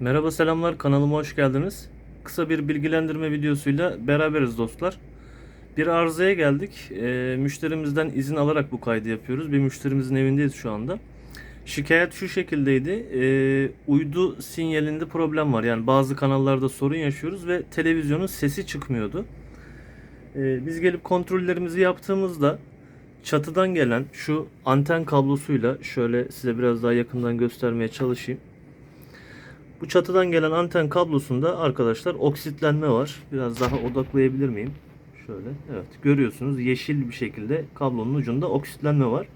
Merhaba selamlar kanalıma hoş geldiniz. Kısa bir bilgilendirme videosuyla beraberiz dostlar. Bir arızaya geldik. Ee, müşterimizden izin alarak bu kaydı yapıyoruz. Bir müşterimizin evindeyiz şu anda. Şikayet şu şekildeydi. Ee, uydu sinyalinde problem var. Yani bazı kanallarda sorun yaşıyoruz ve televizyonun sesi çıkmıyordu. Ee, biz gelip kontrollerimizi yaptığımızda çatıdan gelen şu anten kablosuyla şöyle size biraz daha yakından göstermeye çalışayım. Bu çatıdan gelen anten kablosunda arkadaşlar oksitlenme var. Biraz daha odaklayabilir miyim? Şöyle. Evet. Görüyorsunuz yeşil bir şekilde kablonun ucunda oksitlenme var.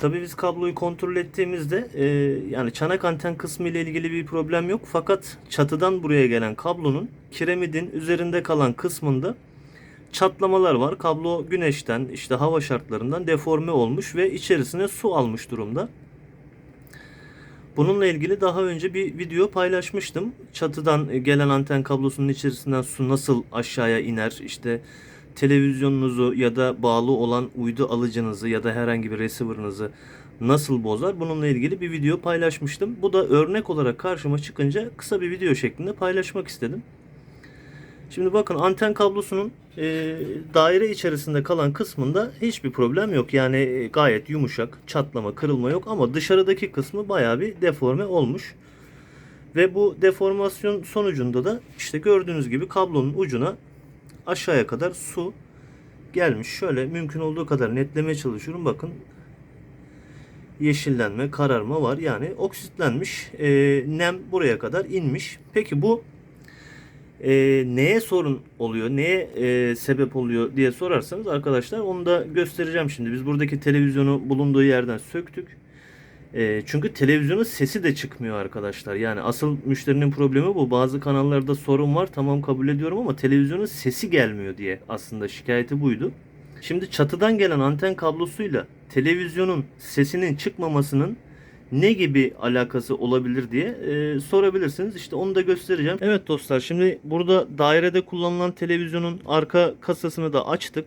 Tabii biz kabloyu kontrol ettiğimizde e, yani çanak anten kısmı ile ilgili bir problem yok. Fakat çatıdan buraya gelen kablonun kiremidin üzerinde kalan kısmında çatlamalar var. Kablo güneşten işte hava şartlarından deforme olmuş ve içerisine su almış durumda. Bununla ilgili daha önce bir video paylaşmıştım. Çatıdan gelen anten kablosunun içerisinden su nasıl aşağıya iner? İşte televizyonunuzu ya da bağlı olan uydu alıcınızı ya da herhangi bir receiver'ınızı nasıl bozar? Bununla ilgili bir video paylaşmıştım. Bu da örnek olarak karşıma çıkınca kısa bir video şeklinde paylaşmak istedim. Şimdi bakın anten kablosunun e, daire içerisinde kalan kısmında hiçbir problem yok. Yani e, gayet yumuşak, çatlama, kırılma yok ama dışarıdaki kısmı bayağı bir deforme olmuş. Ve bu deformasyon sonucunda da işte gördüğünüz gibi kablonun ucuna aşağıya kadar su gelmiş. Şöyle mümkün olduğu kadar netlemeye çalışıyorum. Bakın yeşillenme, kararma var. Yani oksitlenmiş. E, nem buraya kadar inmiş. Peki bu e, neye sorun oluyor, neye e, sebep oluyor diye sorarsanız arkadaşlar onu da göstereceğim şimdi. Biz buradaki televizyonu bulunduğu yerden söktük. E, çünkü televizyonun sesi de çıkmıyor arkadaşlar. Yani asıl müşterinin problemi bu. Bazı kanallarda sorun var tamam kabul ediyorum ama televizyonun sesi gelmiyor diye aslında şikayeti buydu. Şimdi çatıdan gelen anten kablosuyla televizyonun sesinin çıkmamasının ne gibi alakası olabilir diye e, sorabilirsiniz. İşte onu da göstereceğim. Evet dostlar şimdi burada dairede kullanılan televizyonun arka kasasını da açtık.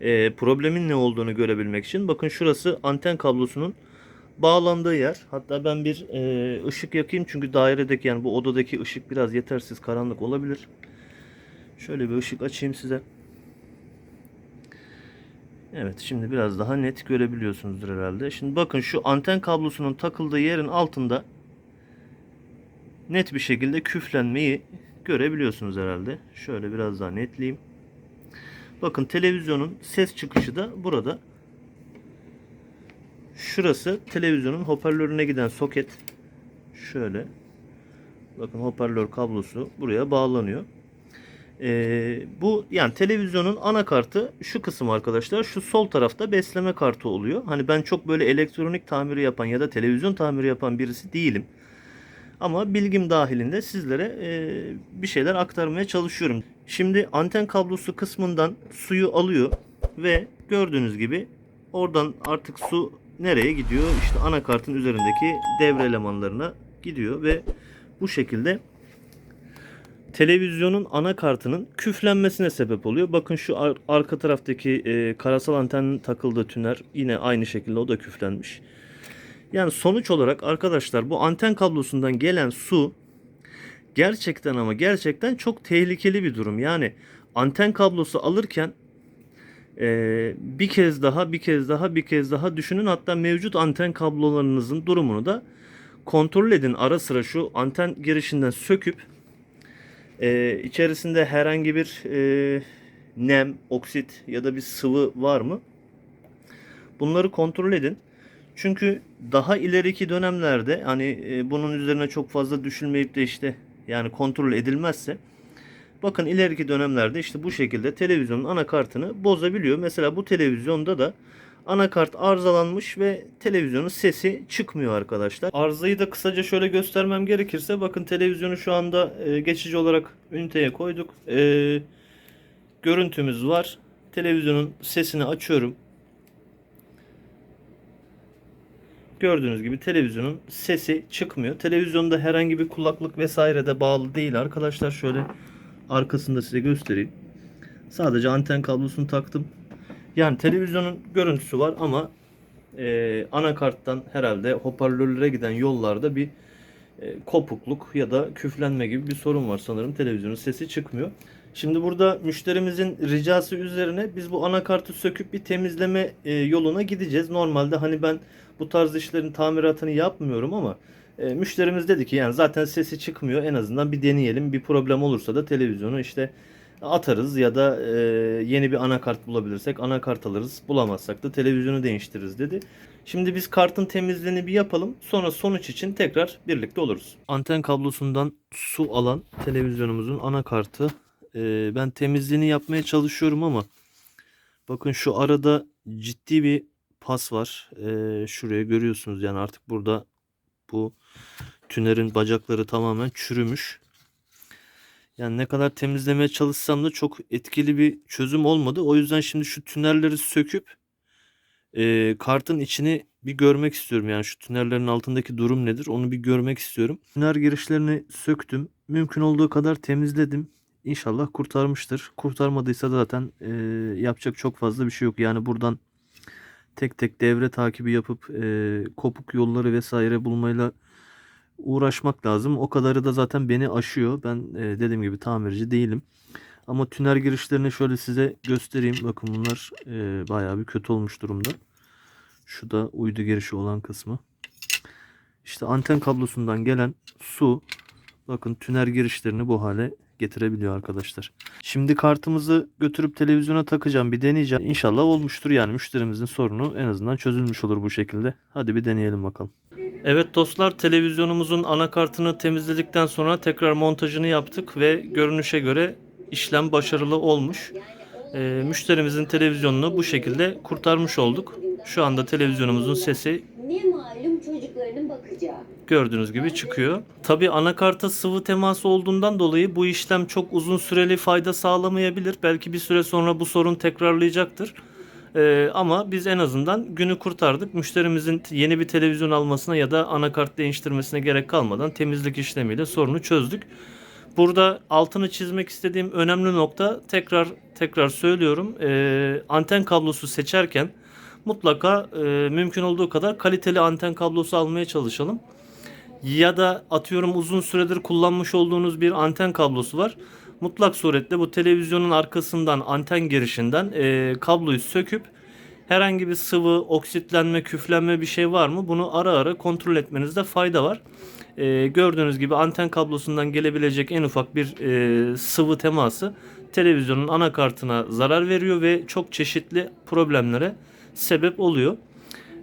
E, problemin ne olduğunu görebilmek için. Bakın şurası anten kablosunun bağlandığı yer. Hatta ben bir e, ışık yakayım çünkü dairedeki yani bu odadaki ışık biraz yetersiz karanlık olabilir. Şöyle bir ışık açayım size. Evet şimdi biraz daha net görebiliyorsunuzdur herhalde. Şimdi bakın şu anten kablosunun takıldığı yerin altında net bir şekilde küflenmeyi görebiliyorsunuz herhalde. Şöyle biraz daha netleyeyim. Bakın televizyonun ses çıkışı da burada. Şurası televizyonun hoparlörüne giden soket. Şöyle. Bakın hoparlör kablosu buraya bağlanıyor. Ee, bu yani televizyonun anakartı şu kısım arkadaşlar. Şu sol tarafta besleme kartı oluyor. Hani ben çok böyle elektronik tamiri yapan ya da televizyon tamiri yapan birisi değilim. Ama bilgim dahilinde sizlere e, bir şeyler aktarmaya çalışıyorum. Şimdi anten kablosu kısmından suyu alıyor ve gördüğünüz gibi oradan artık su nereye gidiyor? İşte anakartın üzerindeki devre elemanlarına gidiyor ve bu şekilde televizyonun anakartının küflenmesine sebep oluyor. Bakın şu ar- arka taraftaki e, karasal antenin takıldığı tüner yine aynı şekilde o da küflenmiş. Yani sonuç olarak arkadaşlar bu anten kablosundan gelen su gerçekten ama gerçekten çok tehlikeli bir durum. Yani anten kablosu alırken e, bir kez daha bir kez daha bir kez daha düşünün. Hatta mevcut anten kablolarınızın durumunu da kontrol edin. Ara sıra şu anten girişinden söküp ee, içerisinde herhangi bir e, nem, oksit ya da bir sıvı var mı? Bunları kontrol edin. Çünkü daha ileriki dönemlerde hani e, bunun üzerine çok fazla düşünmeyip de işte yani kontrol edilmezse bakın ileriki dönemlerde işte bu şekilde televizyonun anakartını bozabiliyor. Mesela bu televizyonda da anakart arızalanmış ve televizyonun sesi çıkmıyor arkadaşlar. Arızayı da kısaca şöyle göstermem gerekirse bakın televizyonu şu anda e, geçici olarak üniteye koyduk. E, görüntümüz var. Televizyonun sesini açıyorum. Gördüğünüz gibi televizyonun sesi çıkmıyor. Televizyonda herhangi bir kulaklık vesaire de bağlı değil arkadaşlar. Şöyle arkasında size göstereyim. Sadece anten kablosunu taktım. Yani televizyonun görüntüsü var ama e, anakarttan herhalde hoparlörlere giden yollarda bir e, kopukluk ya da küflenme gibi bir sorun var sanırım. Televizyonun sesi çıkmıyor. Şimdi burada müşterimizin ricası üzerine biz bu anakartı söküp bir temizleme e, yoluna gideceğiz. Normalde hani ben bu tarz işlerin tamiratını yapmıyorum ama e, müşterimiz dedi ki yani zaten sesi çıkmıyor en azından bir deneyelim. Bir problem olursa da televizyonu işte atarız ya da e, yeni bir anakart bulabilirsek anakart alırız. Bulamazsak da televizyonu değiştiririz dedi. Şimdi biz kartın temizliğini bir yapalım. Sonra sonuç için tekrar birlikte oluruz. Anten kablosundan su alan televizyonumuzun anakartı. E, ben temizliğini yapmaya çalışıyorum ama bakın şu arada ciddi bir pas var. E, şuraya görüyorsunuz yani artık burada bu tünerin bacakları tamamen çürümüş. Yani ne kadar temizlemeye çalışsam da çok etkili bir çözüm olmadı. O yüzden şimdi şu tünelleri söküp e, kartın içini bir görmek istiyorum. Yani şu tünellerin altındaki durum nedir onu bir görmek istiyorum. Tünel girişlerini söktüm. Mümkün olduğu kadar temizledim. İnşallah kurtarmıştır. Kurtarmadıysa da zaten e, yapacak çok fazla bir şey yok. Yani buradan tek tek devre takibi yapıp e, kopuk yolları vesaire bulmayla uğraşmak lazım. O kadarı da zaten beni aşıyor. Ben e, dediğim gibi tamirci değilim. Ama tünel girişlerini şöyle size göstereyim. Bakın bunlar e, bayağı bir kötü olmuş durumda. Şu da uydu girişi olan kısmı. İşte anten kablosundan gelen su bakın tünel girişlerini bu hale getirebiliyor arkadaşlar. Şimdi kartımızı götürüp televizyona takacağım. Bir deneyeceğim. İnşallah olmuştur yani müşterimizin sorunu en azından çözülmüş olur bu şekilde. Hadi bir deneyelim bakalım. Evet dostlar televizyonumuzun anakartını temizledikten sonra tekrar montajını yaptık ve görünüşe göre işlem başarılı olmuş. Ee, müşterimizin televizyonunu bu şekilde kurtarmış olduk. Şu anda televizyonumuzun sesi gördüğünüz gibi çıkıyor. Tabi anakarta sıvı teması olduğundan dolayı bu işlem çok uzun süreli fayda sağlamayabilir. Belki bir süre sonra bu sorun tekrarlayacaktır. Ee, ama biz en azından günü kurtardık. Müşterimizin yeni bir televizyon almasına ya da anakart değiştirmesine gerek kalmadan temizlik işlemiyle sorunu çözdük. Burada altını çizmek istediğim önemli nokta tekrar tekrar söylüyorum. Ee, anten kablosu seçerken mutlaka e, mümkün olduğu kadar kaliteli anten kablosu almaya çalışalım. Ya da atıyorum uzun süredir kullanmış olduğunuz bir anten kablosu var. Mutlak suretle bu televizyonun arkasından anten girişinden e, kabloyu söküp herhangi bir sıvı, oksitlenme, küflenme bir şey var mı? Bunu ara ara kontrol etmenizde fayda var. E, gördüğünüz gibi anten kablosundan gelebilecek en ufak bir e, sıvı teması televizyonun anakartına zarar veriyor ve çok çeşitli problemlere sebep oluyor.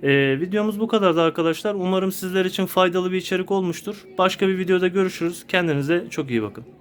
Ee, videomuz bu kadardı arkadaşlar. Umarım sizler için faydalı bir içerik olmuştur. Başka bir videoda görüşürüz. Kendinize çok iyi bakın.